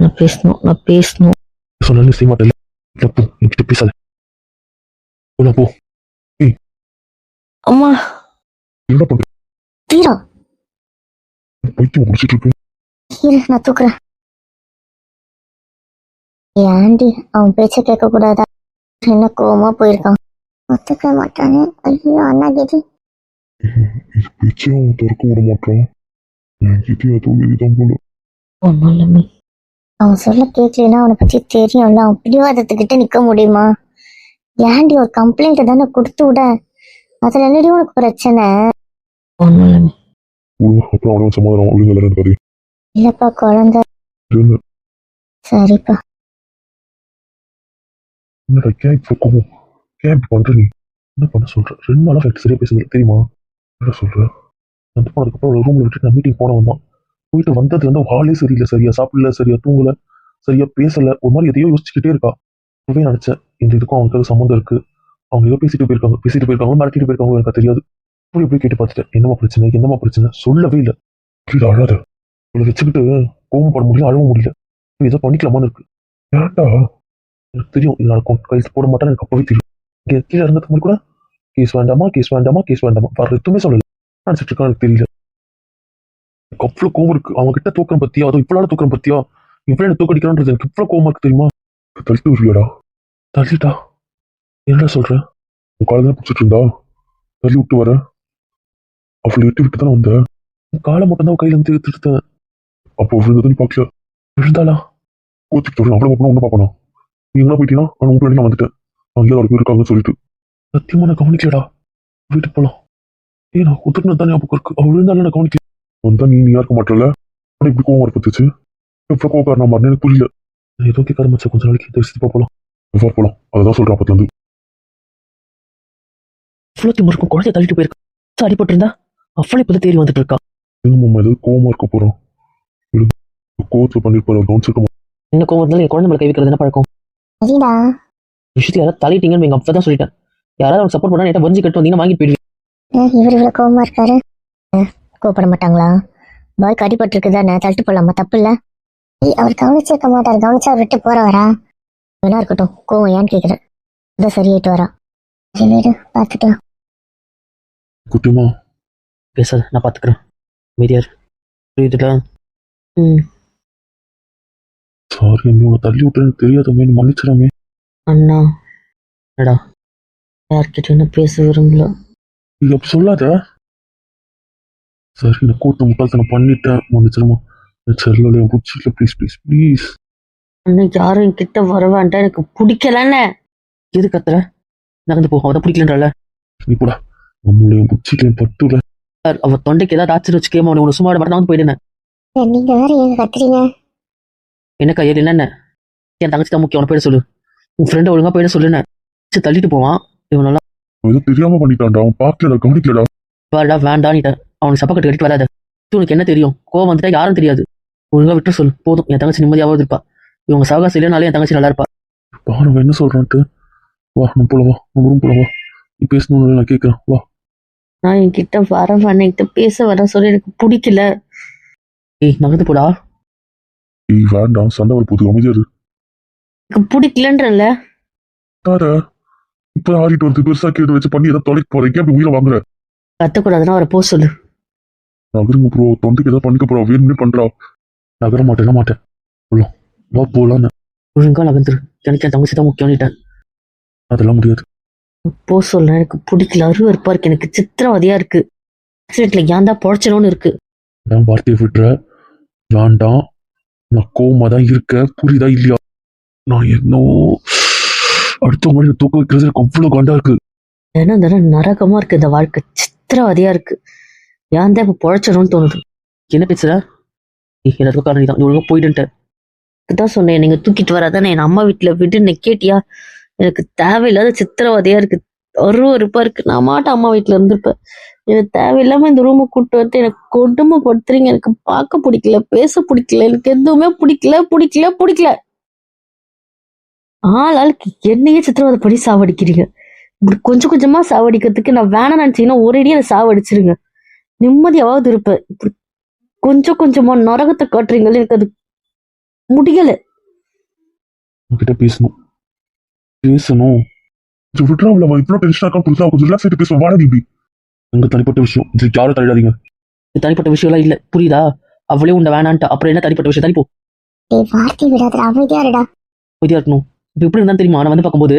நான் பேசணும் நான் பேசணும் சொன்னாலும் செய்ய மாட்டேன் இல்ல என்கிட்ட பேசாத போலாம் போ அம்மா என்ன பண்ற தீரோ பைத்தியம் முடிச்சிட்டு இருக்கு இரு நான் தூக்குறேன் ஏன் ஆண்டி அவன் பேச்ச கேட்க கூடாதா என்ன கோவமா போயிருக்கான் ஒத்துக்க மாட்டானே ஐயோ அண்ணா கீதி பேச்சையும் திறக்க விட மாட்டான் என்கிட்ட அதுவும் இதுதான் போல ஒன்றும் இல்லைமே அவன் சொல்ல கேட்கலன்னா அவனை பத்தி தெரியும்ல. அவன் பிடிவாதத்துக்கிட்ட நிக்க முடியுமா? ஏன்டி ஒரு கம்ப்ளைண்ட் தானே கொடுத்து விட? அதுல என்னடி உனக்கு பிரச்சனை? அப்புறம் அவனும் சமாதானம் ஒழுங்கு இல்லப்பா குழந்தை. சரிப்பா. என்னடா இப்போ கோவம்? கேம் இப்படி பண்ற நீ? என்ன பண்ண சொல்ற? ரெண்டு நாளா ஃபேக்ட் சரியா பேசுறது தெரியுமா? என்ன சொல்ற? வந்து போனதுக்கப்புறம் ஒரு ரூம்ல விட்டு நான் மீட்டிங் போன வந்தான் போயிட்டு வந்ததுல இருந்து ஹாலே சரியில்லை சரியா சாப்பிடல சரியா தூங்கல சரியா பேசல. ஒரு மாதிரி எதையோ யோசிச்சுக்கிட்டே இருக்கா. அப்பவே நினைச்சேன் இந்த இதுக்கும் அவங்களுக்கு சம்மந்தம் இருக்கு. அவங்க ஏதோ பேசிட்டு போயிருக்காங்க பேசிட்டு போயிருக்காங்க மிரட்டிட்டு போயிருக்காங்க எனக்கு தெரியாது. அப்படி போய் கேட்டு பார்த்துட்டேன். என்னமா பிரச்சனை என்னமா பிரச்சனை? சொல்லவே இல்லை. கீழே அழாத. இவளை வச்சுக்கிட்டு கோவம் பண்ண முடியல அழவும் முடியல. ஏதோ பண்ணிக்கலாமான்னு இருக்கு. ஏன்டா? எனக்கு தெரியும் இது நடக்கும் கழுத்து போட மாட்டேன்னு எனக்கு அப்பவே தெரியும். இங்கே கீழே இருந்ததுக்கு முன்னாடி கூட கேஸ் வேண்டாமா கேஸ் வேண்டாமா கேஸ் வேண்டாமா? வேறு எதுவுமே சொல்லலை. நினச்சிட்டு இருக்கா எனக்கு தெரியல. அவ்வளோ கோவம் இருக்கு. அவங்க கிட்ட தூக்கம் பத்தியா? அதுவும் இவ்வளோ தூக்கம் பத்தியா? இவ்வளோ என்ன தூக்கடிக்கிறான்றது எனக்கு இவ்வளோ கோவமா இருக்கு தெரியுமா? தள்ளிட்டு வருவியாடா தள்ளிட்டா? என்னடா சொல்ற? உன் காலை தான் பிடிச்சிட்டு இருந்தா? தள்ளி விட்டு வர. அவளை எட்டு விட்டு தானே வந்த? உன் காலை மட்டும் தான் கையில இருந்து எடுத்துட்டேன் அப்போ விழுந்தது நீ பார்க்கல விழுந்தாளா? கோச்சிக்கிட்டு வரேன் அவ்வளோ ஒன்றும் பார்ப்பணும் நீ எங்கே போயிட்டீங்கன்னா நான் உங்களை நான் வந்துட்டேன். அங்கே ஒரு பேர் இருக்காங்கன்னு சொல்லிட்டு. சத்தியமா நான் கவனிக்கலடா வீட்டுக்கு போகலாம் ஏய் நான் உத்தரவு தான் ஞாபகம் இருக்கு. அவள் விழுந்தாலும் நான் கவனிக்க வந்தா நீ நீ இருக்க மாட்டல இப்படி கோவம் எவ்வளோ கோவக்காரன் நான் மாறினேன் எனக்கு புரியல. ஏதோ கேட்காத மச்சா கொஞ்ச நாளைக்கு தரிசித்து பார்ப்போம் எவ்வாறு போலாம். அதான் சொல்றேன் அப்பத்துல இருந்து. அவ்வளோ திமிருக்கும் குழந்தைய தள்ளிட்டு போயிருக்கா. அடிபட்டு இருந்தா அவ்வளோ இப்போ தேடி வந்துட்டு இருக்கா. எங்க மாமா ஏதாவது கோவமா இருக்க போறோம் விடுங்க. கோவத்துல பண்ணிருப்பாரு. கவனிச்சிருக்க மாட்டேன் என்ன கோவம் இருந்தாலும் என் குழந்தை மேலே கை வைக்கிறது என்ன பழக்கம்? சரிடா. விஷயத்தை யாராவது தலையிட்டீங்கன்னு எங்க அப்பா தான் சொல்லிட்டேன். யாராவது அவன் சப்போர்ட் பண்ணா என்கிட்ட வஞ்சி கட்டு வந்தீங்கன்னா வாங்கிட்டு போயிடுவீங்க. ஏன் இவர் இவ்வளவு கோவமா இருக்காரு. ஏன், கோவப்பட மாட்டாங்களா பாய்க்கு அடிபட்டு இருக்குதானே தள்ளிட்டு போலாமா? தப்பு இல்ல அவர் கவனிச்சிருக்க மாட்டார். கவனிச்சா அவர் விட்டு போறவரா? வேணா இருக்கட்டும். கோவம் ஏன்னு கேக்குறேன். இதான் சரியாயிட்டு வரா. சரி வீடு. பாத்துக்கலாம். குட்டிமா பேசாத. நான் பார்த்துக்கிறேன் மீதியார் புரியுதுல? ம். சாரி அம்மி உன்னை தள்ளி விட்டேன்னு தெரியாதமே நீ மன்னிச்சிடாமே. அண்ணா. என்னடா யார்கிட்ட என்ன பேச விரும்பல. இது அப்படி சொல்லாத. சரி நான் கூட்ட முட்டாள்தனம் பண்ணிட்டேன். மன்னிச்சிருமா செல்லல என் புடிச்சிக்கல ப்ளீஸ் ப்ளீஸ் ப்ளீஸ் அன்னைக்கு யாரும் என்கிட்ட வர வேண்டாம். எனக்கு பிடிக்கலன்னு. எது கத்துற நகர்ந்து போ அவதான் பிடிக்கலன்றல நீ போடா. நம்மளுடைய புச்சிக்கல பட்டுல. அவ தொண்டைக்கு ஏதாவது ஆச்சரிய வச்சு கேமா உனக்கு சும்மா விட நான் வந்து போயிடுனேன் நீங்க வேற ஏன் கத்துறீங்க? என்னக்கா ஏது என்னென்ன என் தங்கச்சி தான் முக்கியம் அவனை போயிட சொல்லு. உன் ஃப்ரெண்டை ஒழுங்கா போயிட சொல்லுன்னு. தள்ளிட்டு போவான். இவனெல்லாம் ஏதோ தெரியாம பண்ணிட்டான்டா. அவன் பார்க்கலடா கவனிக்கலடா. வேறடா வேண்டான்னுட்டேன் அவனுக்கு சப்பக்கட்டு கட்டிட்டு வராத. உனக்கு என்ன தெரியும்? கோவம் வந்துட்டா யாரும் தெரியாது. ஒழுங்கா விட்டு சொல்லு. போதும். என் தங்கச்சி நிம்மதியாவது இருப்பா. இவங்க சவகாசம் இல்லைனாலே என் தங்கச்சி நல்லா இருப்பா. பாரு அவன் என்ன சொல்றான்ட்டு வா நம்ம போல வா. நம்ம ரூம் போல வா. நீ பேசணும்னு நான் கேட்கறேன். வா. நான் என்கிட்ட வர என்கிட்ட பேச வர சொல்லி. எனக்கு பிடிக்கல. ஏய் நகர்ந்து போடா. ஏய் வேண்டாம். சண்டை வர போது அமைதியா இரு. எனக்கு பிடிக்கலன்றல தார இப்ப ஆடிட்டு வந்து பெருசா கேட்டு வச்சு பண்ணி ஏதாவது தொலைக்க போறேன் அப்படி உயிரை வாங்குற? கத்தக்கூடாதுன்னா அவரை போக சொல்லு. நகருங்க ப்ரோ தொண்டைக்கு ஏதாவது பண்ணிக்க போறா வேணும்னே பண்றா. நகர மாட்டேன் மாட்டேன். போலாம் வா போலான்னு. ஒழுங்கா நகர்ந்துரு எனக்கு என் தங்கச்சி தான் முக்கியம்னுட்டேன் அதெல்லாம் முடியாது. போ சொல்ல எனக்கு பிடிக்கல. அருவருப்பா இருக்கு. எனக்கு சித்திரவதையா இருக்கு. ஆக்சிடென்ட்ல ஏன் தான் பொழைச்சணும்னு இருக்கு. நான் வார்த்தையை விட்டுற வேண்டாம் நான் கோவமா தான் இருக்க. புரியுதா இல்லையா? நான் என்னோ அடுத்த மாதிரி தூக்க வைக்கிறது எனக்கு அவ்வளவு காண்டா இருக்கு. தினம் நரகமா இருக்கு இந்த வாழ்க்கை. சித்திரவதையா இருக்கு. ஏன் தான் இப்ப பொழைச்சணும்னு தோணுது? என்ன பேசுற? எல்லாத்துக்கும் காரணம் தான் நீ ஒழுங்கா போயிடுன்ட்டு. தான் சொன்னேன் நீங்க தூக்கிட்டு வராதானே என் அம்மா வீட்டுல விடுன்னு கேட்டியா? எனக்கு தேவையில்லாத சித்திரவதையா இருக்கு. அருவருப்பா இருக்கு. நான் மாட்ட அம்மா வீட்டுல இருந்திருப்பேன். எனக்கு தேவையில்லாம இந்த ரூமை கூட்டு வந்து எனக்கு கொடுமைப்படுத்துறீங்க. எனக்கு பார்க்க பிடிக்கல பேச பிடிக்கல எனக்கு எதுவுமே பிடிக்கல பிடிக்கல பிடிக்கல. ஆள் ஆளுக்கு என்னையே சித்திரவதை பண்ணி சாவடிக்கிறீங்க. இப்படி கொஞ்சம் கொஞ்சமா சாவடிக்கிறதுக்கு நான் வேணாம் நினைச்சீங்கன்னா ஒரேடியா அதை சாவடிச்சிருங்க. நிம்மதியாவது இருப்பேன் இப்படி கொஞ்சம் கொஞ்சமா நரகத்தை காட்டுறீங்களே எனக்கு அது முடியல. உன்கிட்ட பேசணும். பேசணும். இது விட்றா அவளை. அவன் இவ்வளோ டென்ஷனாக இருக்கா புதுசாக கொஞ்சம் ரிலாக்ஸ் ஆகிட்டு பேசுவேன். வாடா இப்படி. எங்க தனிப்பட்ட விஷயம். இது யாரும் தள்ளிடாதீங்க இது தனிப்பட்ட விஷயம்லாம் இல்ல. புரியுதா? அவளே உன்னை வேணான்ட்டு. அப்புறம் என்ன தனிப்பட்ட விஷயம்? தனிப்போ வார்த்தை விடாதடா. அமைதியா இருடா. அமைதியா இருக்கணும். இப்ப எப்படி இருந்தா தெரியுமா? நான் வந்து பார்க்கும்போது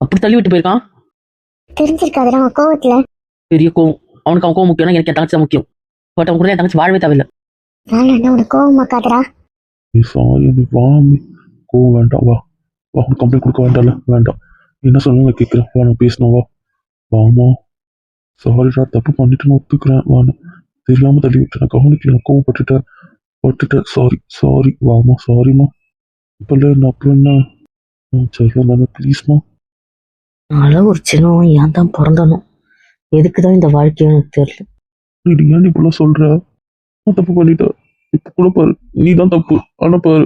அப்படி தள்ளி விட்டு போயிருக்கான். தெரிஞ்சிருக்காதுடா அவன் கோவத்துல. பெரிய கோவம். அவனுக்கு அவன் கோவம் முக்கியம் எனக்கு என் தங்கச்சி தான் முக்கியம். பட் அவன் கூட என் தங்கச்சி வாழவே தேவையில்ல. வேணாண்டா உனக்கு கோவமாக்காதடா நீ சாரி நீ வாமி கோவம் வேண்டாம் வா. வா உனக்கு கம்ப்ளைண்ட் கொடுக்க வேண்டாம்ல வேண்டாம். என்ன சொல்லணும் நான் கேட்குறேன். வா நான் பேசணும் வா. வாமா சாரிடா தப்பு பண்ணிட்டு நான் ஒத்துக்கிறேன் வா நான். தெரியாம தள்ளி விட்டேன். கவனிக்கல கோவப்பட்டுட்டேன் பட்டுட்டேன். சாரி சாரி வாமா சாரிம்மா இப்போல்ல நான் அப்புறம் என்ன? ம், சரி நான் ப்ளீஸ்மா அதனால ஒரு ஏன் தான் பிறந்தனும் எதுக்கு தான் இந்த வாழ்க்கையும் எனக்கு தெரியல. நீ ஏன் நீ இப்படிலாம் சொல்ற? நான் தப்பு பண்ணிட்ட இப்ப கூட பாரு நீ தான் தப்பு. ஆனா பாரு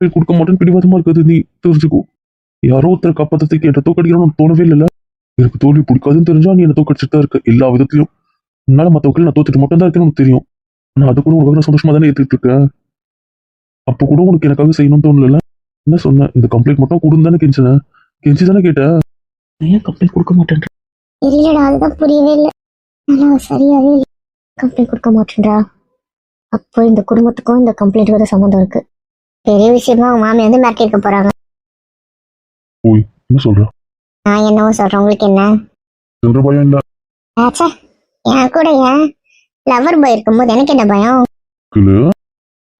போய் கொடுக்க மாட்டேன்னு பிடிவாதமா இருக்குது நீ தெரிஞ்சுக்கோ. யாரோ ஒருத்தர் காப்பாத்தத்துக்கு என்ன தோக்கடிக்கணும்னு தோணவே இல்லைல்ல? எனக்கு தோல்வி பிடிக்காதுன்னு தெரிஞ்சா நீ என்ன தோக்கடிச்சுட்டு தான் இருக்க எல்லா விதத்திலும். உன்னால மத்தவர்கள் நான் தோத்துட்டு மட்டும் தான் இருக்கேன்னு உனக்கு தெரியும். ஆனா அது கூட உனக்கு நான் சந்தோஷமா தானே ஏத்துட்டு இருக்கேன் அப்போ கூட உனக்கு எனக்காக செய்யணும்னு தோணல என்ன சொன்னேன் இந்த கம்ப்ளைண்ட் மட்டும் கொடுன்னு தானே கெஞ்சினேன் கெஞ்சி தானே கேட்டேன் நான் ஏன் கம்ப்ளைண்ட் கொடுக்க மாட்டேன் இல்லடா அதுதான் புரியவே இல்லை. ஆனா அவன் சரியாவே இல்லை. கம்ப்ளைண்ட் கொடுக்க மாட்டேன்றா. அப்போ இந்த குடும்பத்துக்கும் இந்த கம்ப்ளைண்ட்டுக்கும் தான் சம்மந்தம் இருக்கு. பெரிய விஷயமா அவங்க மாமி வந்து மிரட்டி இருக்க போறாங்க. என்ன சொல்ற? நான் என்னவோ சொல்றேன். உங்களுக்கு என்ன? சொல்ற பயம் இல்ல. ஆச்சா என் கூட ஏன்? லவர் பாய் இருக்கும்போது எனக்கு என்ன பயம்?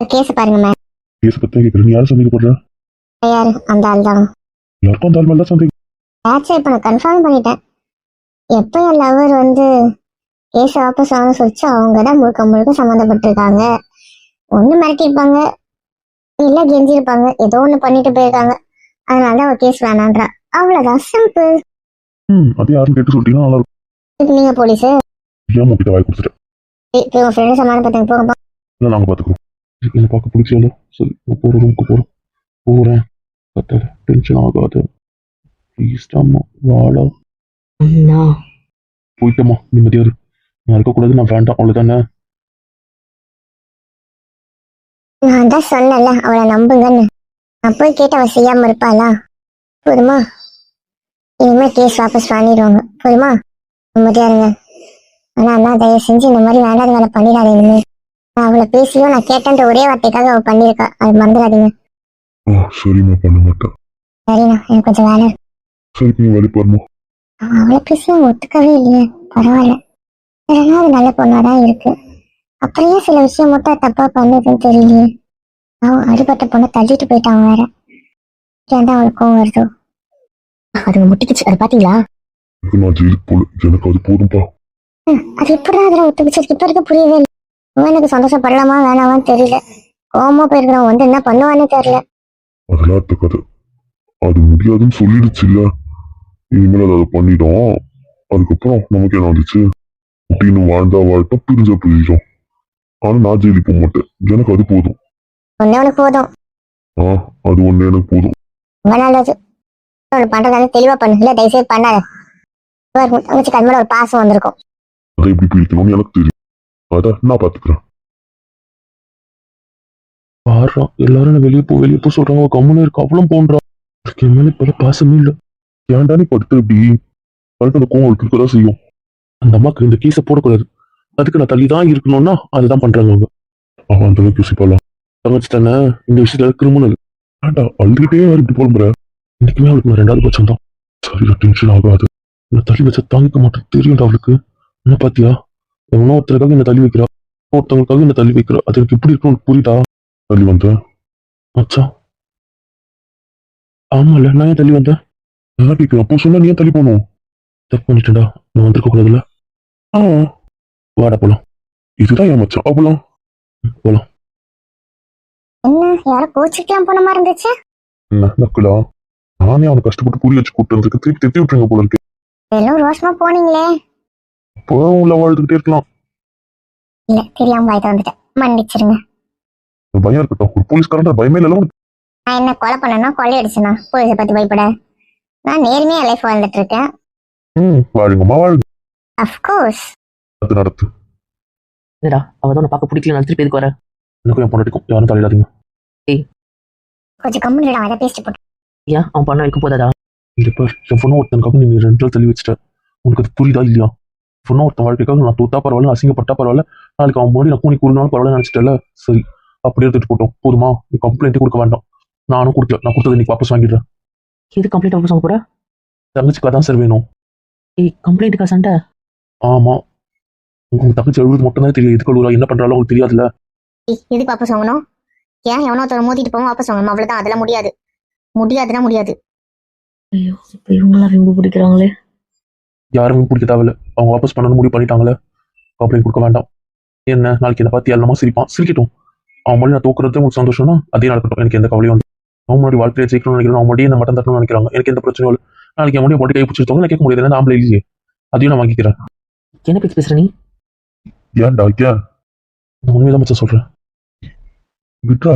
கேஸ் பாருங்க மேம் கேஸ் பத்தி கேட்கறேன் நீ யாரும் சந்தேகப்படுற? யாரு? அந்த ஆள் தான் யாருக்கும் அந்த ஆள் மேல தான் சந்தேகம். ஆச்சா இப்போ நான் கன்ஃபார்ம் பண்ணிட்டேன். எப்போ என் லவர் வந்து வாபஸ் வாங்க சொல்லிச்சு அவங்க தான் முழுக்க முழுக்க சம்மந்தப்பட்டிருக்காங்க. ஒன்று மிரட்டியிருப்பாங்க இல்லை கெஞ்சிருப்பாங்க ஏதோ ஒன்று பண்ணிட்டு போயிருக்காங்க. அதனால தான் அவள் கேஸ் வேணான்றா. அவ்வளோதான் சிம்பிள் ம் அது யாரும் கேட்டு சொல்லிட்டீங்கன்னா நல்லா இருக்கும். இதுக்கு நீங்கள் போலீஸு ஏன் உங்ககிட்ட வாய் கொடுத்துட்டேன். இப்போ உங்கள் ஃப்ரெண்டு சமாதானப்படுத்துங்க போங்கப்பா. இல்லை நாங்கள் பார்த்துக்குறோம் என்ன பார்க்க பிடிச்சாலும் சரி நான் போகிற ரூமுக்கு போகிறோம் போகிறேன் கத்தாத டென்ஷன் ஆகாத. ப்ளீஸ் அம்மா வாழா அண்ணா. போயிட்டம்மா நிம்மதியா இரு. நான் இருக்கக்கூடாது நான் வேண்டாம் அவ்வளோதானே நான் தான் சொன்னேன்ல அவளை நம்புங்கன்னு. நான் போய் கேட்டு அவள் செய்யாமல் இருப்பாளா? போதுமா? இனிமேல் கேஸ் வாபஸ் வாங்கிடுவாங்க. போதுமா? நிம்மதியா இருங்க. ஆனால் அண்ணா தயவு செஞ்சு இந்த மாதிரி வேண்டாத வேலை பண்ணிடாதீங்க இனிமே. நான் அவளை பேசியும் நான் கேட்டேன்ற ஒரே வார்த்தைக்காக அவள் பண்ணியிருக்கா. அது மறந்துடாதீங்க. ஓ சரிம்மா பண்ண மாட்டேன் சரிண்ணா எனக்கு கொஞ்சம் வேலை. சரி நீ வேலை பாருமா பேசியும் ஒத்துக்கவே இல்லையே. பரவாயில்ல. இல்லைன்னா அது நல்ல பொண்ணாக தான் இருக்கு. அப்புறம் சில விஷயம் மட்டும் தப்பா பண்ணுதுன்னு தெரியலையே. அவன் அடிபட்ட பொண்ணை தள்ளிட்டு போயிட்டான் வேற. ஏன் தான் அவளுக்கு கோவம் வருதோ? அதுங்க முட்டிக்குச்சு. அது பாத்தீங்களா? நான் ஜெயிலுக்கு போல. எனக்கு அது போதும்பா அது எப்படி அதுல ஒத்துக்குச்சு இப்ப இருக்க புரியவே இல்லை. அவன் எனக்கு சந்தோஷப்படலாமா வேணாமான்னு தெரியல. கோவமா போயிருக்கிறவன் வந்து என்ன பண்ணுவானே தெரியல. அதெல்லாம் அது முடியாதுன்னு சொல்லிடுச்சு இல்ல இனிமேல் அதை பண்ணிடும் அதுக்கப்புறம் நமக்கு என்ன வந்துச்சு? அப்படின்னு வாழ்ந்தா வாழ்த்தா பிரிஞ்சா பிரிஞ்சிடும் ஆனா நான் ஜெயிலுக்கு போக மாட்டேன். எனக்கு அது போதும். ஒன்னே உனக்கு போதும். ஆ அது ஒண்ணு எனக்கு போதும். ரொம்ப நல்லது ஒன்று பண்றதால தெளிவா பண்ணு. இல்ல தயவுசெய்து பண்ணாத. தங்கச்சி கண்மையில ஒரு பாசம் வந்திருக்கும். அதை எப்படி பிரிக்கணும்னு எனக்கு தெரியும். அத நான் பாத்துக்கிறேன் பாடுறா எல்லாரும் வெளியே போ வெளியே போ சொல்றாங்க. கம்முன்னு இருக்கு. அவளும் போன்றா. எனக்கு என் மேல இப்ப பாசமே இல்ல. ஏன்டா நீ படுத்து இப்படி? படுத்து அந்த கோவம் இருக்க தான் செய்யும். அந்த அம்மாக்கு இந்த கேஸை போடக்கூடாது. அதுக்கு நான் தள்ளி தான் இருக்கணும்னா அதுதான் பண்றாங்க அவங்க. அவன் அந்த அளவுக்கு யோசிப்பாளா? தங்கச்சி தானே இந்த விஷயத்துல கிரிமினல். வேண்டா அழுதுகிட்டே யார் இப்படி புலம்புற இன்னைக்குமே அவளுக்கு நான் ரெண்டாவது பட்சம் தான் சரி டென்ஷன் ஆகாது. நான் தள்ளி வச்சா தாங்கிக்க மாட்டேன். தெரியும்டா அவளுக்கு. என்ன பாத்தியா? எவனோ ஒருத்தருக்காக என்ன தள்ளி வைக்கிறா? ஒருத்தவங்களுக்காக என்ன தள்ளி வைக்கிறா? அது எனக்கு எப்படி இருக்கும்னு புரியுதா? தள்ளி வந்தேன். மச்சான். ஆமால நான் ஏன் தள்ளி வந்தேன்? நான் கேட்கிறேன் அப்போ சொன்னா நீ தள்ளி போகணும்? தப்பு பண்ணிட்டேன்டா. நான் வந்திருக்க கூடாதுல்ல ஆ. வாடா போலாம். இதுதான் என் மச்சான். அப்பலாம் போலாம். என்ன யாரும் கோச்சிக்கலாம் போன மாதிரி இருந்துச்சு? என்ன நக்குலா? நானே அவனை கஷ்டப்பட்டு புரிய வச்சு கூட்டு வந்திருக்கேன். திருப்பி திருப்பி விட்டுருங்க போல இருக்கு. எல்லாம் ரோஷமா போனீங்களே. இப்போ உள்ள இருக்கலாம். இல்ல தெரியாம வாய்த்த வந்துட்டேன். மன்னிச்சிருங்க. ஒரு பயம் இருக்கட்டும். ஒரு போலீஸ்காரன் பயமே இல்லை நான் என்ன கொலை பண்ணனா கொள்ளையடிச்சனா? போலீஸை பத்தி பயப்பட. நான் நேர்மையா லைஃப் வாழ்ந்துட்டு இருக்கேன் ம் வாழுங்கம்மா வாழுங்க அஃப்கோர்ஸ் அது நடத்து இல்லடா அவ தான் பார்க்க பிடிக்கல நான் திருப்பி எதுக்கு வரேன் எனக்கும் என் பொண்டாட்டிக்கும் யாரும் தலையிடாதீங்க. கொஞ்சம் கம்முன்னு அதை பேசிட்டு போட்டு. ஏன் அவன் பண்ண வைக்க போதாதா? இல்லை பார் எவ்வளோ ஒருத்தனுக்காக நீ ரெண்டு நாள் தள்ளி வச்சிட்ட. உனக்கு அது புரியுதா இல்லையா? எவ்வளோ ஒருத்தன் வாழ்க்கைக்காக நான் தூத்தா பரவாயில்ல அசிங்கப்பட்டா பரவாயில்ல நாளைக்கு அவன் முன்னாடி நான் கூணி கூறினாலும் பரவாயில்ல நினச்சிட்டல சரி அப்படியே எடுத்துட்டு போட்டோம். போதுமா? நீ கம்ப்ளைண்ட்டே கொடுக்க வேண்டாம். நானும் கொடுக்கல. நான் கொடுத்தது இன்னைக்கு வாபஸ் வாங்கிடுறேன். இது கம்ப்ளீட் ஆஃபீஸ் அவங்க கூட? தங்கச்சிக்காக தான் சார் வேணும். ஏய் கம்ப்ளைண்ட்டுக்கா சண்டை? ஆமாம் உங்க தங்கச்சி அழுவது மட்டும் தான் தெரியும். எதுக்கு என்ன பண்றாலும் உங்களுக்கு தெரியாதுல்ல. எதுக்கு வாபஸ் வாங்கணும் ஏன் எவனோ ஒருத்தர் மோதிட்டு போவோம் வாபஸ் வாங்கணும் அவ்வளவுதான். அதெல்லாம் முடியாது. முடியாதுன்னா முடியாது. ஐயோ இப்போ இவங்களாம் ரொம்ப பிடிக்கிறாங்களே. யாருமே பிடிக்க தேவையில்ல. அவங்க வாபஸ் பண்ணணும்னு முடிவு பண்ணிட்டாங்களே. கம்ப்ளைண்ட் கொடுக்க வேண்டாம். என்ன? நாளைக்கு என்ன பார்த்து எல்லாமா சிரிப்பான். சிரிக்கட்டும். அவன் மொழி நான் தூக்குறது உங்களுக்கு சந்தோஷம்னா அதே நடக்கட்டும் எனக்கு எந்த கவலையும் அவன் முன்னாடி வாழ்க்கையை ஜெயிக்கணும்னு நினைக்கிறேன் அவன் மடியை என்ன மட்டும் தட்டணும்னு நினைக்கிறாங்க. எனக்கு எந்த பிரச்சனையும் இல்லை. நாளைக்கு என் முடியை போட்டு கை பிடிச்சிருத்தவங்க நான் கேட்க முடியாது ஏன்னா ஆம்பளை இல்லையே. அதையும் நான் வாங்கிக்கிறேன். என்ன பேச்சு பேசுற நீ? ஏன்டா ஏன்? நான் உண்மையதான் மச்சான் சொல்றேன். விட்ரா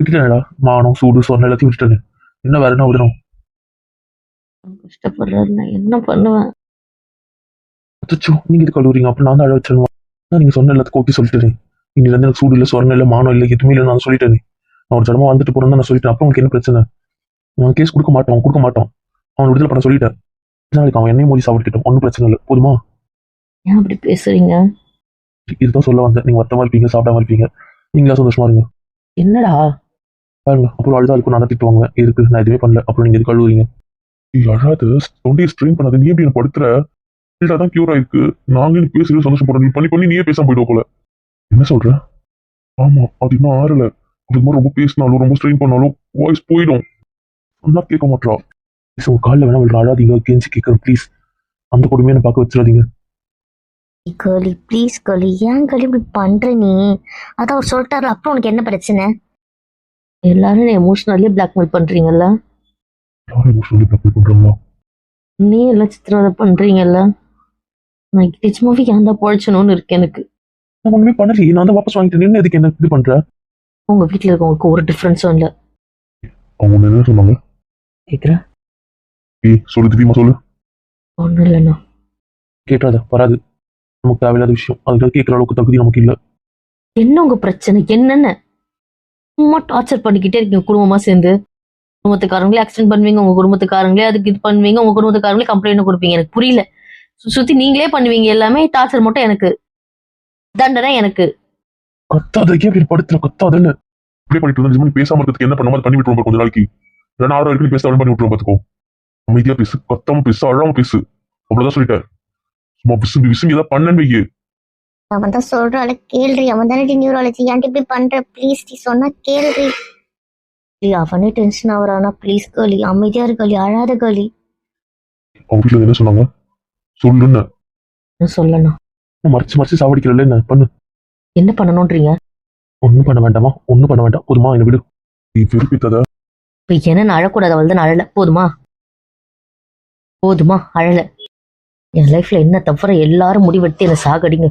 விட்டுட்டேன்டா. மானம் சூடு சொன்ன எல்லாத்தையும் விட்டுட்டேன். என்ன வேற என்ன விடணும் கஷ்டப்படுறாரு நான் என்ன பண்ணுவேன்? அச்சோ நீங்க இது கழுவுறீங்க அப்ப நான் தான் அழ வச்சிருவேன் நான் நீங்க சொன்ன எல்லாத்துக்கும் ஓகே சொல்லிட்டேன். இன்னில இருந்து எனக்கு சூடு இல்லை சொரணம் இல்லை மானம் இல்லை எதுவுமே இல்லை நான் சொல்லிட்டேன். ஒரு ஜடமா வந்துட்டு போறேன் நான் சொல்லிட்டேன். அப்புறம் உங்களுக்கு என்ன பிரச்சனை? நான் கேஸ் கொடுக்க மாட்டோம் அவன் கொடுக்க மாட்டான். அவன் விடுதலை பண்ண சொல்லிட்டேன். நாளைக்கு அவன் என்னையும் மோதி சாப்பிட்டுட்டோம் ஒன்றும் பிரச்சனை இல்லை. போதுமா? ஏன் அப்படி பேசுறீங்க? இதுதான் சொல்ல வந்தேன். நீங்க வருத்தமா இருப்பீங்க சாப்பிடாம இருப்பீங்க. நீங்களா சந்தோஷமா இருங்க. என்னடா? பாருங்க அப்புறம் அழுதா இருக்கும். நான் தான் திட்டுவாங்க எதுக்கு? நான் எதுவுமே பண்ணல. அப்புறம் நீங்க எது கழுவுறீங்க அழாது. தொண்டையை ஸ்ட்ரெயின் பண்ணாது. நீ எப்படி என்ன படுத்துற? தான் கியூர் ஆயிருக்கு. நாங்க நீ பேசுறது சந்தோஷப்படுறோம். நீ பண்ணி பண்ணி நீயே பேசாம போயிடுவோம் போல என்ன சொல்ற? ஆமா அது இன்னும் ஆறல. அது மாதிரி ரொம்ப பேசினாலும் ரொம்ப ஸ்ட்ரெயின் பண்ணாலும் வாய்ஸ் போயிடும். சொன்னா கேட்க மாட்டா ஸோ காலில் வேணா விழுற. அழாதீங்க. கெஞ்சி கேட்கறேன் ப்ளீஸ் அந்த கொடுமையை என்ன பார்க்க வச்சிடாதீங்க. கேர்லி ப்ளீஸ் கேர்லி ஏன் கேர்லி இப்படி பண்ற நீ? அதான் அவர் சொல்லிட்டாரு. அப்புறம் உனக்கு என்ன பிரச்சனை? எல்லாரும் எமோஷனலி பிளாக்மெயில் பண்றீங்கல்ல? யாரும் எமோஷனலி ப்ளக் பண்றாங்களா? நீ எல்லாம் சித்திரவதை பண்றீங்கல்ல? நான் நிஜமாவே ஏன் தான் பொழைச்சணும்னு இருக்கு எனக்கு. நான் ஒண்ணுமே பண்ணலையே. நான் தான் வாபஸ் வாங்கிட்டு நின்று எதுக்கு என்ன இது பண்ற? உங்க வீட்டுல இருக்கவங்களுக்கு ஒரு டிஃப்ரென்ஸும் இல்லை. அவங்க என்ன சொன்னாங்க கேக்குறேன் ஏய் சொல்லு தெரியுமா சொல்லு. ஒன்றும் இல்லைண்ணா. கேட்டாத வராது. நமக்கு தேவையில்லாத விஷயம். அதுக்காக கேட்குற அளவுக்கு தகுதி நமக்கு இல்லை. என்ன உங்க பிரச்சனை? என்னென்ன? சும்மா டார்ச்சர் பண்ணிக்கிட்டே இருக்கீங்க குடும்பமா சேர்ந்து. குடும்பத்துக்காரங்களே ஆக்சிடென்ட் பண்ணுவீங்க உங்க குடும்பத்துக்காரங்களே அதுக்கு இது பண்ணுவீங்க உங்க குடும்பத்துக்காரங்களே கம்ப்ளைண்ட் கொடுப்பீங்க. எனக்கு புரியல. சு- சுத்தி நீங்களே பண்ணுவீங்க எல்லாமே டார்ச்சர் மட்டும் எனக்கு. தண்டனை எனக்கு. கத்தாத ஏன் இப்படி படுத்துற கத்தாதன்னு இப்படியே பண்ணிட்டு இருந்தா நிஜமா நீ பேசாம இருக்கிறதுக்கு என்ன பண்ணாம பண்ணி விட்டுருவோம் கொஞ்ச நாளைக்கு. இல்லைன்னா ஆறு வரைக்கும் பேச பண்ணி விட்டுருவோம் பாத்துக்கோ. அமைதியா பேசு. கத்தாம பேசு அழாம பேசு. அவ்வளவுதான் சொல்லிட்டேன். சும்மா விசும்பி விசும்பி ஏதாவது பண்ணன்னு வையே. அவன் தான் சொல்றாள் கேள்றி அவன் தானே நியூராலஜி ஏன்ட்டு இப்படி பண்ற? ப்ளீஸ் நீ சொன்னா கேள்றி அவனே டென்ஷன் ஆகுறானா? ப்ளீஸ் கேர்லி அமைதியா இரு கேர்லி அழாத கேர்லி அவங்க வீட்டுல என்ன சொன்னாங்க? சொல்லுன்னு சொல்லணும். மறைச்சு மறைச்சு சாவடிக்கிறல என்ன? பண்ணு. என்ன பண்ணணும்ன்றீங்க? ஒண்ணும் பண்ண வேண்டாமா? ஒண்ணும் பண்ண வேண்டாம். போதுமா? என்ன விடு. நீ விருப்பித்தத இப்ப என்ன நான் அழக்கூடாது அவள் தான் அழல போதுமா? போதுமா? அழல. என் லைஃப்ல என்ன தவிர எல்லாரும் முடிவெடுத்து என்னை சாகடிங்க.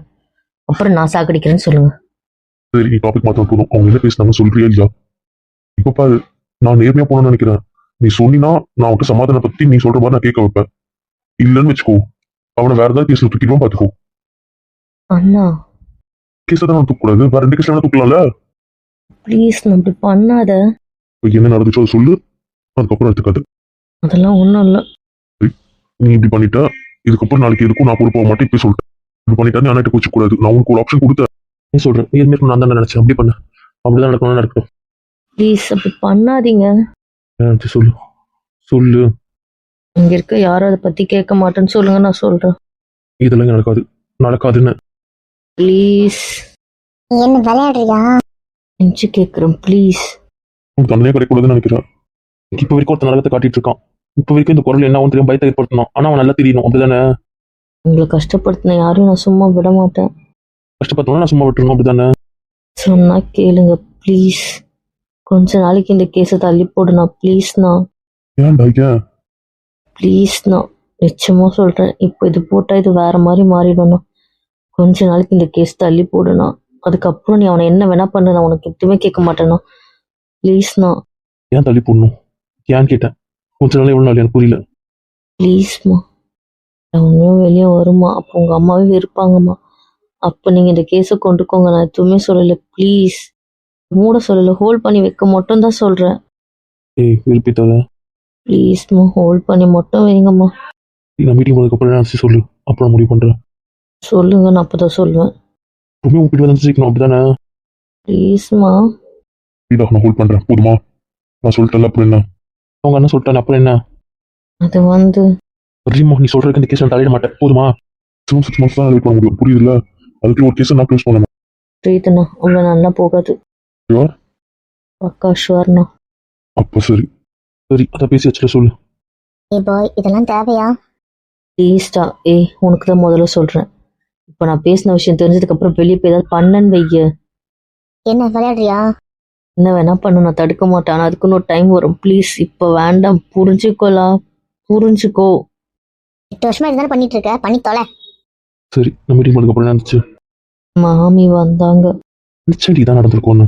அப்புறம் நான் சாகடிக்கிறேன்னு சொல்லுங்க. சரி நீ டாபிக் மாத்த போதும். அவங்க என்ன பேசினாங்க சொல்றியா இல்லையா? இப்ப பாரு நான் நேர்மையா போகணும்னு நினைக்கிறேன். நீ சொன்னினா நான் அவன்கிட்ட சமாதானம் பத்தி நீ சொல்ற மாதிரி நான் கேட்க வைப்பேன். இல்லைன்னு வச்சுக்கோ. அவனை வேற ஏதாவது கேஸ்ல தூக்கிடுவான் பாத்துக்கோ அண்ணா. கேஸ் தான் நான் தூக்கக்கூடாது வேற ரெண்டு கேஸ்ல தூக்கலாம்ல? ப்ளீஸ் நான் இப்படி பண்ணாத. என்ன நடந்துச்சோ அதை சொல்லு. அதுக்கப்புறம் எடுத்துக்காது. அதெல்லாம் ஒன்றும் இல்லை. நீ இப்படி பண்ணிட்ட. இதுக்கப்புறம் நாளைக்கு எதுக்கும் நான் போக மாட்டேன். இப்படி சொல்லிட்டேன் இப்படி பண்ணிட்டா நீ அண்ணாட்ட கோச்சு கூடாது. நான் உனக்கு ஒரு ஆப்ஷன் கொடுத்தேன் நீ சொல்றேன் நீ எதுவுமே நான் தான் நினைச்சேன். அப்படி பண்ண. அப்படிதான் நடக்கணும் நடக்கட்டும். ப்ளீஸ் அப்படி பண்ணாதீங்க. நினைச்சு சொல்லு. சொல்லு. இங்க இருக்க யாரும் அதை பத்தி கேட்க மாட்டேன்னு சொல்லுங்க நான் சொல்றேன். இதெல்லாம் நடக்காது. நடக்காதுன்னு. ப்ளீஸ் என்ன விளையாடுறியா? நெஞ்சு கேட்குறேன் ப்ளீஸ் உனக்கு தண்டனையே கிடைக்கூடாதுன்னு நினைக்கிறேன். இப்ப வரைக்கும் ஒருத்தன் நரகத்தை காட்டிட்டு இருக்கான் இப்ப வரைக்கும் இந்த குரல் என்ன தெரியும் பயத்தை ஏற்படுத்தணும் ஆனா அவன் நல்லா தெரியணும் அப்படிதானே? உங்களை கஷ்டப்படுத்தின யாரையும் நான் சும்மா விட மாட்டேன். கஷ்டப்பட்டவனா நான் சும்மா விட்டுருணும் அப்படிதானே? சொன்னா கேளுங்க ப்ளீஸ் கொஞ்ச நாளைக்கு இந்த கேஸை தள்ளி போடுண்ணா ப்ளீஸ்ண்ணா ஏன்டா ஏன் ப்ளீஸ்ண்ணா நிச்சயமா சொல்றேன். இப்போ இது போட்டா இது வேற மாதிரி மாறிடணும் கொஞ்ச நாளைக்கு இந்த கேஸ் தள்ளி போடுண்ணா அதுக்கப்புறம் நீ அவனை என்ன வேணா பண்ணு நான் உனக்கு எதுவுமே கேட்க மாட்டேண்ணா ப்ளீஸ்ண்ணா ஏன் தள்ளி போடணும்? ஏன்னு கேட்டேன். கொஞ்ச நாள் எவ்வளவு நாள்? எனக்கு புரியல. ப்ளீஸ்மா உண்மையும் வெளியே வருமா? அப்போ உங்க அம்மாவே இருப்பாங்கம்மா. அப்போ நீங்க இந்த கேஸை கொண்டுக்கோங்க நான் எதுவுமே சொல்லலை. ப்ளீஸ் மூட சொல்லலை. ஹோல்ட் பண்ணி வைக்க மட்டும் தான் சொல்றேன். ஏய் விருப்பிட்டாத ப்ளீஸ்மா ஹோல்ட் பண்ணி மட்டும் வைங்கம்மா. நான் மீட்டிங் போனதுக்கப்புறம் என்ன சொல்லு. அப்புறம் முடிவு பண்ணுறேன் சொல்லுங்க நான் அப்போ தான் சொல்லுவேன். எப்பவுமே உங்ககிட்ட வந்து சிரிக்கணும் அப்படிதானே? ப்ளீஸ்மா இதா நான் ஹோல்ட் பண்ணுறேன் போதுமா? நான் சொல்லிட்டேன்ல அப்புறம் என்ன? அவங்க என்ன சொல்லிட்டாங்க அப்புறம் என்ன? அது வந்து ரீமா நீ சொல்றதுக்கு இந்த கேஸ் நான் தலையிட மாட்டேன். போதுமா? சிக்ஸ் சிக்ஸ் மந்த்ஸ் தான் வெயிட் பண்ண முடியும் புரியுதுல்ல? அதுக்கு ஒரு கேஸ் நான் க்ளோஸ் பண்ணணும். பிரீத்தண்ணா அவ்வளோ நல்லா போகாது. Sure? பக்கா ஷுவர்ண்ணா அப்போ சரி. சரி அதை பேசி வச்சுட்டு சொல்லு. ஏ பாய் இதெல்லாம் தேவையா? ப்ளீஸ்டா ஏய் உனக்கு தான் முதல்ல சொல்கிறேன் இப்போ நான் பேசின விஷயம் தெரிஞ்சதுக்கப்புறம் வெளியே போய் ஏதாவது பண்ணன்னு வைய. என்ன விளையாடுறியா? என்ன வேணா பண்ணு நான் தடுக்க மாட்டேன். ஆனால் அதுக்குன்னு ஒரு டைம் வரும். ப்ளீஸ் இப்போ வேண்டாம். புரிஞ்சுக்கோலாம் புரிஞ்சுக்கோ. எட்டு வருஷமா இதுதானே பண்ணிட்டு இருக்க பண்ணி தொலை. சரி நான் மீட்டிங் என்ன இருந்துச்சு மாமி வந்தாங்க. நிச்சயடி தான் நடந்திருக்கும்னு.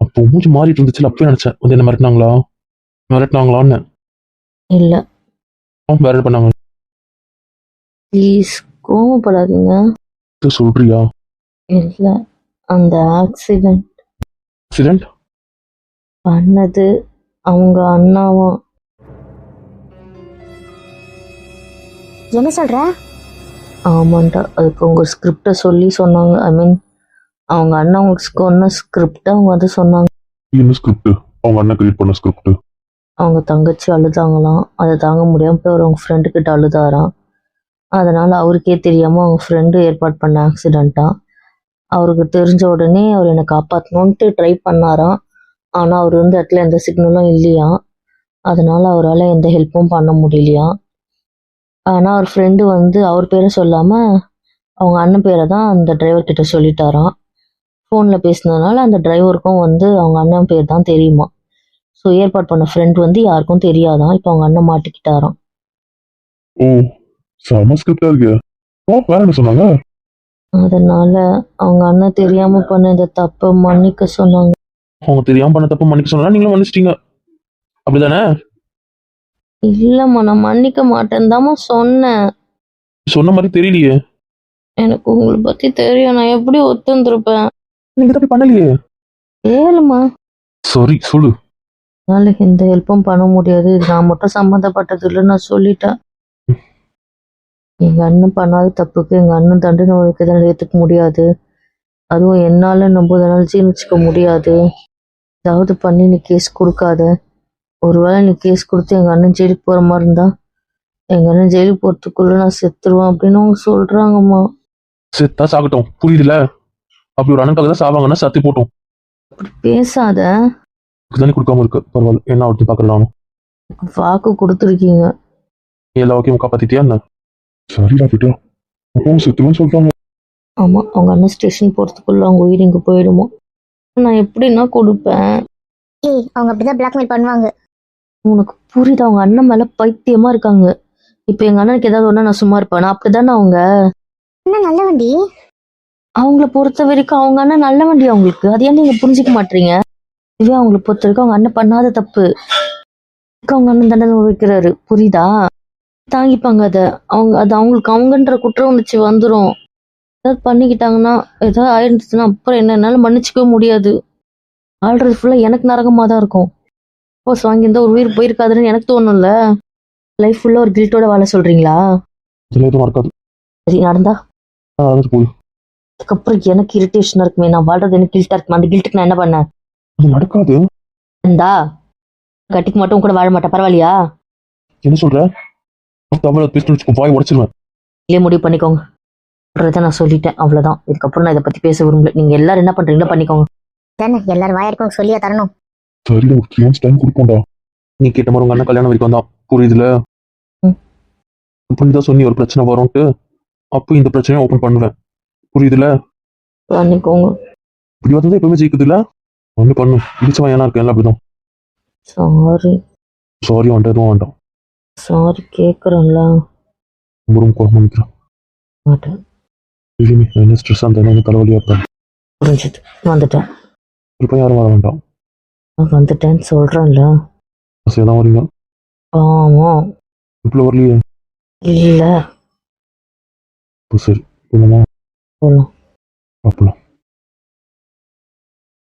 அப்போ மூஞ்சி மாறிட்டு இருந்துச்சுல அப்பவே நினைச்சேன். வந்து என்ன மிரட்டினாங்களா? மிரட்டினாங்களான்னு. இல்லை. வேற என்ன பண்ணாங்க? ப்ளீஸ் கோவப்படாதீங்க. இது சொல்றியா? இல்லை அந்த ஆக்சிடென்ட் ஆக்சிடென்ட் பண்ணது அவங்க அண்ணாவும். என்ன சொல்ற? ஆமாண்டா அதுக்கு உங்க ஸ்கிரிப்டை சொல்லி சொன்னாங்க. ஐ மீன் அவங்க அண்ணா உங்களுக்கு சொன்ன ஸ்கிரிப்டை அவங்க வந்து சொன்னாங்க. என்ன ஸ்கிரிப்ட் அவங்க அண்ணன் கிரியேட் பண்ண ஸ்கிரிப்ட் அவங்க தங்கச்சி அழுதாங்களாம். அதை தாங்க முடியாம போய் அவங்க ஃப்ரெண்டு கிட்ட அழுதாராம். அதனால் அவருக்கே தெரியாமல் அவங்க ஃப்ரெண்டு ஏற்பாடு பண்ண ஆக்சிடெண்ட்டாக அவருக்கு தெரிஞ்ச உடனே அவர் என்னை காப்பாற்றணுன்ட்டு ட்ரை பண்ணாராம். ஆனால் அவர் இருந்த இடத்துல எந்த சிக்னலும் இல்லையா அதனால் அவரால் எந்த ஹெல்ப்பும் பண்ண முடியலையா ஆனால் அவர் ஃப்ரெண்டு வந்து அவர் பேரை சொல்லாமல் அவங்க அண்ணன் பேரை தான் அந்த டிரைவர் கிட்ட சொல்லிட்டாராம். ஃபோனில் பேசினதுனால அந்த டிரைவருக்கும் வந்து அவங்க அண்ணன் பேர் தான் தெரியுமா. ஸோ ஏற்பாடு பண்ண ஃப்ரெண்ட் வந்து யாருக்கும் தெரியாதான் இப்போ அவங்க அண்ணன் மாட்டிக்கிட்டாராம். ம் செம ஸ்கிரிப்டா இருக்கு. ஓ வேற என்ன சொன்னாங்க? அதனால அவங்க அண்ணன் தெரியாம பண்ண இந்த தப்பை மன்னிக்க சொன்னாங்க. அவங்க தெரியாம பண்ண தப்பு மன்னிக்க சொன்னா நீங்களும் மன்னிச்சிட்டீங்க. அப்படிதானே? இல்லம்மா நான் மன்னிக்க மாட்டேன்னு சொன்னேன். சொன்ன மாதிரி தெரியலையே. எனக்கு உங்களை பத்தி தெரியும். நான் எப்படி ஒத்துந்திருப்பேன்? நீங்க தப்பி பண்ணலையே. ஏழுமா சாரி சொல்லு. என்னால எந்த ஹெல்ப்பும் பண்ண முடியாது. இது நான் மட்டும் சம்மந்தப்பட்டது இல்லை நான் சொல்லிட்டேன். எங்க அண்ணன் பண்ணாத தப்புக்கு எங்க அண்ணன் தண்டனை உழைக்கதான் ஏத்துக்க முடியாது. அதுவும் என்னால நம்புதனால ஜீர்ணிச்சுக்க முடியாது. ஏதாவது பண்ணி நீ கேஸ் கொடுக்காத. ஒருவேளை நீ கேஸ் கொடுத்து எங்க அண்ணன் ஜெயிலுக்கு போற மாதிரி இருந்தா எங்க அண்ணன் ஜெயிலுக்கு போறதுக்குள்ள நான் செத்துருவேன் அப்படின்னு அவங்க சொல்றாங்கம்மா. செத்தா சாகட்டும். புரியுதுல? அப்படி ஒரு அண்ணனுக்காக தான் சாவாங்கன்னா சத்தி போட்டோம். அப்படி பேசாத. தானே கொடுக்காம இருக்கு? பரவாயில்ல. என்ன ஆகுது பாக்கலாம். வாக்கு கொடுத்துருக்கீங்க. எல்லா வாக்கியும் காப்பாத்திட்டியா என்ன? சரிடா விட்டா அப்போ செத்துருன்னு சொல்றாங்க ஆமா அவங்க அண்ணன் ஸ்டேஷன் போறதுக்குள்ள அவங்க உயிர் இங்க போயிடுமோ? நான் எப்படின்னா கொடுப்பேன். ஏய் அவங்க அப்படிதான் பிளாக்மெயில் பண்ணுவாங்க. உனக்கு புரியுது அவங்க அண்ணன் மேல பைத்தியமா இருக்காங்க. இப்ப எங்க அண்ணனுக்கு ஏதாவது ஒண்ணா நான் சும்மா இருப்பேன்? அப்படிதானே அவங்க? என்ன நல்ல வண்டி. அவங்கள பொறுத்த வரைக்கும் அவங்க அண்ணன் நல்ல வண்டி அவங்களுக்கு. அது ஏன் நீங்க புரிஞ்சுக்க மாட்டீங்க? இதுவே அவங்கள பொறுத்த வரைக்கும் அவங்க அண்ணன் பண்ணாத தப்பு. அவங்க அண்ணன் தண்டனை வைக்கிறாரு புரியுதா? தாங்கிப்பாங்க அத. அவங்க அது அவங்களுக்கு அவங்கன்ற குற்ற உணர்ச்சி வந்துரும். ஏதாவது பண்ணிக்கிட்டாங்கன்னா ஏதாவது ஆயிருந்துச்சுன்னா அப்புறம் என்ன? என்னால மன்னிச்சிக்கவே முடியாது. ஆள்றது ஃபுல்லா எனக்கு நரகமா தான் இருக்கும் சப்போஸ் வாங்கியிருந்தா ஒரு உயிர் போயிருக்காதுன்னு எனக்கு தோணும்ல? லைஃப் ஃபுல்லா ஒரு கில்ட்டோட வாழ நடக்காது. சரி நடந்தா? அதுக்கப்புறம் எனக்கு இரிட்டேஷனா இருக்குமே. நான் வாழ்றது எனக்கு கில்ட்டா இருக்குமே. அந்த கில்ட்டுக்கு நான் என்ன பண்ணேன்? நடக்காது. இந்தா. கட்டிக்கு மட்டும் கூட வாழ மாட்டேன். பரவாயில்லையா? என்ன சொல்ற? தமிழ் பேசிட்டு வச்சுக்கோ வாய் உடச்சிருவேன். இல்லையே முடிவு பண்ணிக்கோங்க. சொல்றதை நான் சொல்லிட்டேன் அவ்வளவுதான். இதுக்கப்புறம் நான் இதை பத்தி பேச விரும்பல. நீங்க எல்லாரும் என்ன பண்றீங்களோ பண்ணிக்கோங்க. தானே எல்லாரும் வாயிருக்கும் சொல்லியா தரணும். சரிடா ஒரு த்ரீ மந்த்ஸ் டைம் கொடுப்போம்டா. நீ கேட்ட மாதிரி உங்க அண்ணன் கல்யாணம் வரைக்கும் வந்தான். புரியுதுல. இப்படி தான் சொன்னி ஒரு பிரச்சனை வரும்ட்டு அப்போ இந்த பிரச்சனையை ஓப்பன் பண்ணுவேன். புரியுதுல? பண்ணிக்கோங்க. இப்படி வந்தது எப்பவுமே ஜெயிக்குதுல்ல ஒண்ணு பண்ணு. இடிச்சவன் ஏன்னா இருக்கேன் அப்படிதான். சாரி சாரி வேண்டாம் எதுவும் வேண்டாம். சாரி கேக்குறேன்ல ரொம்ப ரொம்ப கோவமா நிற்கிறேன் மாட்டேன் எதுவுமே என்ன ஸ்ட்ரெஸ்ஸாக இருந்தாலும் எனக்கு தலைவலியாக இருப்பேன் புரிஞ்சது. வந்துட்டேன். இப்போ யாரும் வர வேண்டாம். நான் வந்துட்டேன்னு சொல்றேன்ல. ஆசையாக தான் வரீங்க. ஆமா. இப்போ வரலையே. இல்ல. இப்போ சரி போலாம்? பார்ப்பலாம்